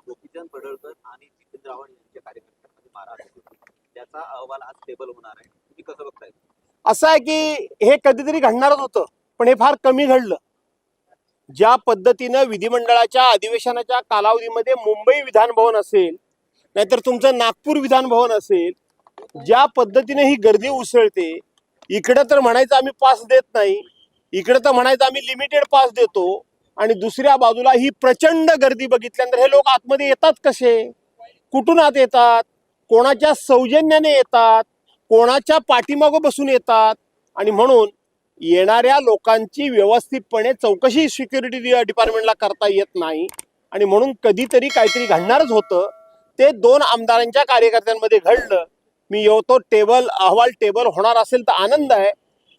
गोपीचंद पडळकर आणि जितेंद्र आव्हाड यांच्या कार्यकर्त्यांमध्ये मारहाण त्याचा अहवाल आज टेबल होणार आहे. तुम्ही कसं बघताय? असं आहे की हे कधीतरी घडणारच होतं पण हे फार कमी घडलं. ज्या पद्धतीनं विधिमंडळाच्या अधिवेशनाच्या कालावधीमध्ये मुंबई विधानभवन असेल नाहीतर तुमचं नागपूर विधानभवन असेल ज्या पद्धतीने ही गर्दी उसळते इकडं तर म्हणायचं आम्ही पास देत नाही इकडं तर म्हणायचं आम्ही लिमिटेड पास देतो आणि दुसऱ्या बाजूला ही प्रचंड गर्दी बघितल्यानंतर हे लोक आतमध्ये येतात कसे? कुठून आत येतात? कोणाच्या सौजन्याने येतात? कोणाच्या पाठीमागं बसून येतात? आणि म्हणून येणाऱ्या लोकांची व्यवस्थितपणे चौकशी सिक्युरिटी डिपार्टमेंटला करता येत नाही. आणि म्हणून कधीतरी काहीतरी घडणारच होतं. ते दोन आमदारांच्या कार्यकर्त्यांमध्ये घडलं. मी येतो टेबल अहवाल टेबल होणार असेल तर आनंद आहे.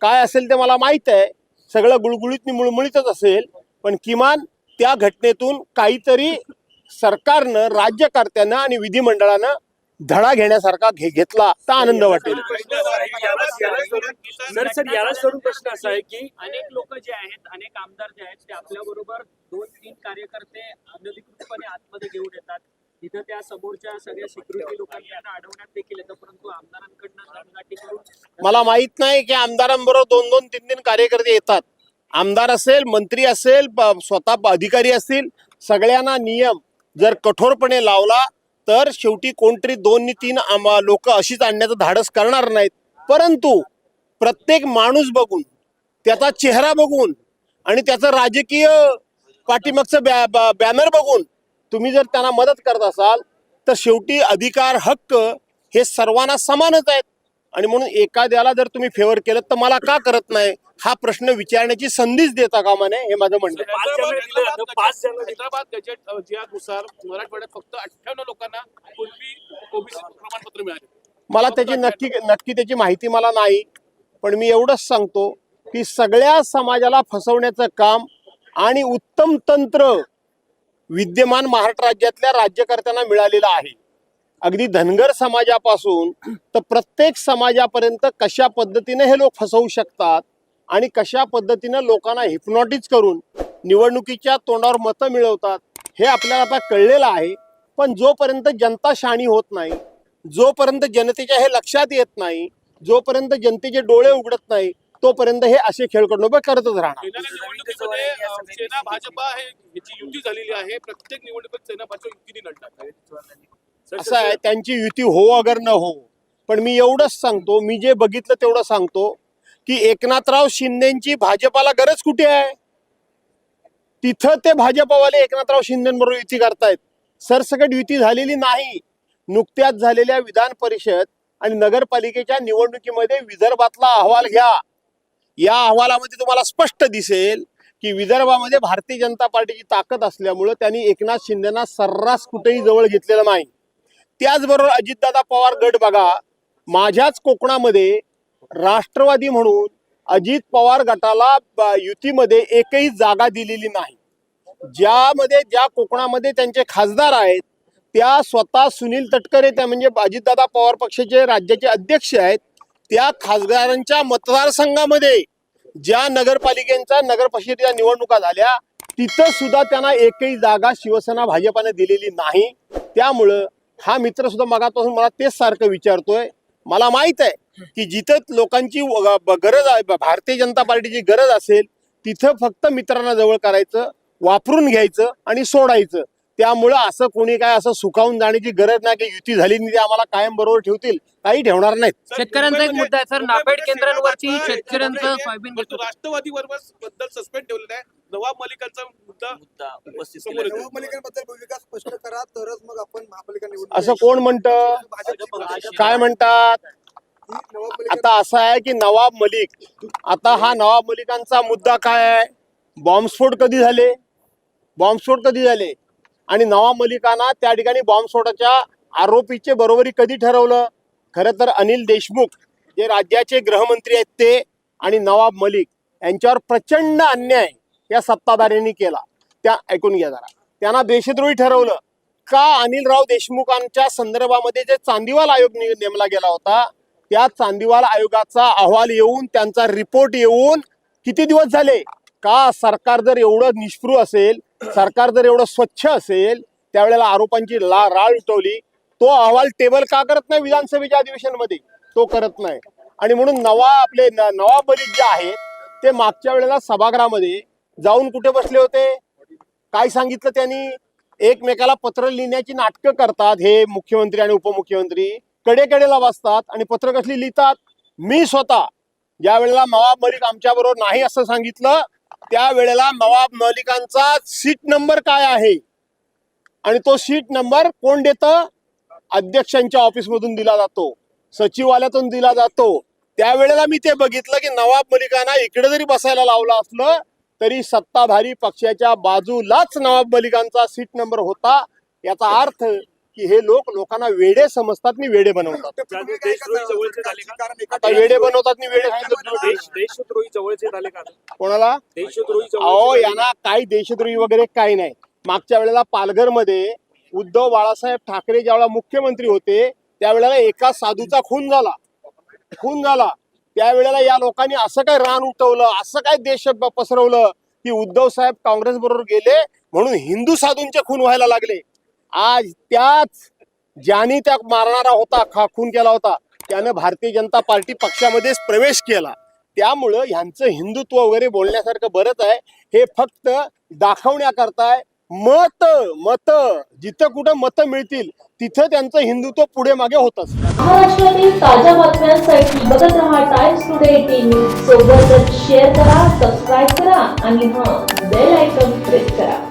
काय असेल ते मला माहीत आहे. सगळं गुळगुळीत मुळमुळीतच असेल. पण किमान त्या घटनेतून काहीतरी सरकारनं राज्यकर्त्यांना आणि विधिमंडळानं धडा घेण्यासारखा घे घेतला तर आनंद वाटेल. सर सर याला प्रश्न असा आहे की अनेक लोक जे आहेत अनेक आमदार जे आहेत ते आपल्या बरोबर दोन तीन कार्यकर्ते अनधिकृतपणे आतमध्ये घेऊन येतात. तिथं त्या समोरच्या सगळ्या सिक्युरिटी लोकांनी अडवण्यात देखील येतं परंतु आमदारांकडनं करून मला माहीत नाही की आमदारांबरोबर दोन दोन तीन तीन कार्यकर्ते येतात. आमदार असेल मंत्री असेल प- स्वतः प- अधिकारी असतील सगळ्यांना नियम जर कठोरपणे लावला तर शेवटी कोणतरी दोन नि तीन लोक अशीच आणण्याचं धाडस करणार नाहीत. परंतु प्रत्येक माणूस बघून त्याचा चेहरा बघून आणि त्याचं राजकीय पाठीमागचं बॅ बॅ- बॅनर बघून तुम्ही जर त्यांना मदत करत असाल तर शेवटी अधिकार हक्क हे सर्वांना समानच आहेत. आणि म्हणून एखाद्याला जर तुम्ही फेवर केलं तर मला का करत नाही? हा प्रश्न विचारण्याची संधीच देता कामा नये हे माझं म्हणणं आहे. हैदराबाद गजेट ज्यानुसार मराठवाड्यात फक्त अठ्ठ्याण्णव लोकांना कुणबी ओबीसी प्रमाणपत्र मिळाले. मला त्याची नक्की नक्की त्याची माहिती मला नाही पण मी एवढंच सांगतो की सगळ्या समाजाला फसवण्याचं काम आणि उत्तम तंत्र विद्यमान महाराष्ट्र राज्यातल्या राज्यकर्त्यांना मिळालेलं आहे. अगदी धनगर समाजापासून तर प्रत्येक समाजापर्यंत कशा पद्धतीने हे लोक फसवू शकतात आणि कशा पद्धतीनं लोकांना हिप्नॉटिज करून निवडणुकीच्या तोंडावर मतं मिळवतात हे आपल्याला आता कळलेलं आहे. पण जोपर्यंत जनता शाणी होत नाही जोपर्यंत जनतेच्या हे लक्षात येत नाही जोपर्यंत जनतेचे डोळे उघडत नाही तोपर्यंत हे असे खेळकडून करतच राहणार. भाजपा हे याची युती झालेली आहे. प्रत्येक निवडणुकीत सेना भाजप युतीने लढणार असं आहे. त्यांची युती हो अगर न हो. पण मी एवढंच सांगतो मी जे बघितलं तेवढं सांगतो की एकनाथराव शिंदेची भाजपाला गरज कुठे आहे? तिथं ते भाजपावाले एकनाथराव शिंदेबरोबर युती करतायत. सरसकट युती झालेली नाही. नुकत्याच झालेल्या विधान परिषद आणि नगरपालिकेच्या निवडणुकीमध्ये विदर्भातला अहवाल घ्या. या अहवालामध्ये तुम्हाला स्पष्ट दिसेल की विदर्भामध्ये भारतीय जनता पार्टीची ताकद असल्यामुळं त्यांनी एकनाथ शिंदेना सर्रास कुठेही जवळ घेतलेलं नाही. त्याचबरोबर अजितदादा पवार गट बघा माझ्याच कोकणामध्ये राष्ट्रवादी म्हणून अजित पवार गटाला ब- युतीमध्ये एकही जागा दिलेली नाही. ज्यामध्ये ज्या कोकणामध्ये त्यांचे खासदार आहेत त्या स्वतः सुनील तटकरे त्या म्हणजे अजितदादा पवार पक्षाचे राज्याचे अध्यक्ष आहेत त्या खासदारांच्या मतदारसंघामध्ये ज्या नगरपालिकेच्या नगर परिषदेच्या निवडणुका झाल्या तिथं सुद्धा त्यांना एकही जागा शिवसेना भाजपाने दिलेली नाही. त्यामुळं हा मित्र सुद्धा मगापासून मला तेच सारखं विचारतोय. मला माहीत आहे की जिथं लोकांची गरज आहे भारतीय जनता पार्टीची गरज असेल तिथं फक्त मित्रांना जवळ करायचं वापरून घ्यायचं आणि सोडायचं. त्यामुळं असं कोणी काय असं सुखावून जाण्याची गरज नाही की युती झाली नाही ते आम्हाला कायम बरोबर ठेवतील. काही ठेवणार नाहीत. शेतकऱ्यांचा एक मुद्दा आहे सर. नाफेड केंद्रांवरची शेतकऱ्यांचं सोयाबीन राष्ट्रवादी बद्दल सस्पेंड ठेवलेला आहे. नवाब मलिकांचा मुद्दा मुद्दा उपस्थित केला. महापालिकांबद्दल भूमिका स्पष्ट करा तरच मग आपण महापालिका असं कोण म्हणतं? काय म्हणतात? आता असं आहे की नवाब मलिक आता हा नवाब मलिकांचा मुद्दा काय आहे? बॉम्बस्फोट कधी झाले? बॉम्बस्फोट कधी झाले? आणि नवाब मलिकांना त्या ठिकाणी बॉम्बस्फोटाच्या आरोपीचे बरोबरी कधी ठरवलं? खरं तर अनिल देशमुख जे राज्याचे गृहमंत्री आहेत ते आणि नवाब मलिक यांच्यावर प्रचंड अन्याय या सत्ताधाऱ्यांनी केला. त्या ऐकून घ्या जरा. त्यांना देशद्रोही ठरवलं. का अनिलराव देशमुखांच्या संदर्भामध्ये जे चांदीवाल आयोग नेमला गेला होता त्या चांदीवाल आयोगाचा अहवाल येऊन त्यांचा रिपोर्ट येऊन किती दिवस झाले? का सरकार जर एवढं निष्पृह असेल सरकार जर एवढं स्वच्छ असेल त्यावेळेला आरोपांची ला राळ उठवली तो अहवाल टेबल का करत नाही विधानसभेच्या अधिवेशनमध्ये? तो करत नाही. आणि म्हणून नवा आपले नवा नवाब मलिक जे आहेत ते मागच्या वेळेला सभागृहामध्ये जाऊन कुठे बसले होते? काय सांगितलं त्यांनी? एकमेकाला पत्र लिहिण्याची नाटकं करतात हे मुख्यमंत्री आणि उपमुख्यमंत्री. कडेकडेला वाचतात आणि पत्र कसली लिहितात? मी स्वतः. ज्या वेळेला नवाब मलिक आमच्या बरोबर नाही असं सांगितलं त्यावेळेला नवाब मलिकांचा सीट नंबर काय आहे? आणि तो सीट नंबर कोण देतं? अध्यक्षांच्या ऑफिसमधून दिला जातो. सचिवालयातून दिला जातो. त्यावेळेला मी ते बघितलं की नवाब मलिकांना इकडे जरी बसायला लावलं असलं तरी सत्ताधारी पक्षाच्या बाजूलाच नवाब मलिकांचा सीट नंबर होता. याचा अर्थ की हे लोक लोकांना वेडे समजतात आणि वेडे बनवतात. आता वेडे बनवतात वेडे देश देशद्रोही जवळचे झाले का? कोणाला? देशद्रोही? यांना काही देशद्रोही वगैरे काही नाही. मागच्या वेळेला पालघरमध्ये उद्धव बाळासाहेब ठाकरे ज्यावेळेला मुख्यमंत्री होते त्यावेळेला एका साधूचा खून झाला. खून झाला. त्यावेळेला या लोकांनी असं काय रान उठवलं असं काय देश पसरवलं की उद्धव साहेब काँग्रेस बरोबर गेले म्हणून हिंदू साधूंचे खून व्हायला लागले. आज त्याच ज्याने त्या मारणारा होता खाखून केला होता त्यानं भारतीय जनता पार्टी पक्षामध्येच प्रवेश केला. त्यामुळं ह्यांचं हिंदुत्व वगैरे बोलण्यासारखं बरंच आहे. हे फक्त दाखवण्याकरताय मत मत. जिथं कुठं मतं मिळतील तिथं त्यांचं हिंदुत्व पुढे मागे होतच. महाराष्ट्रातील ताज्या बातम्यांसाठी बघत राहा टाइम्स टुडे टीव्ही सोबतच शेअर करा सबस्क्राईब करा आणि हा बेल आयकॉन प्रेस करा.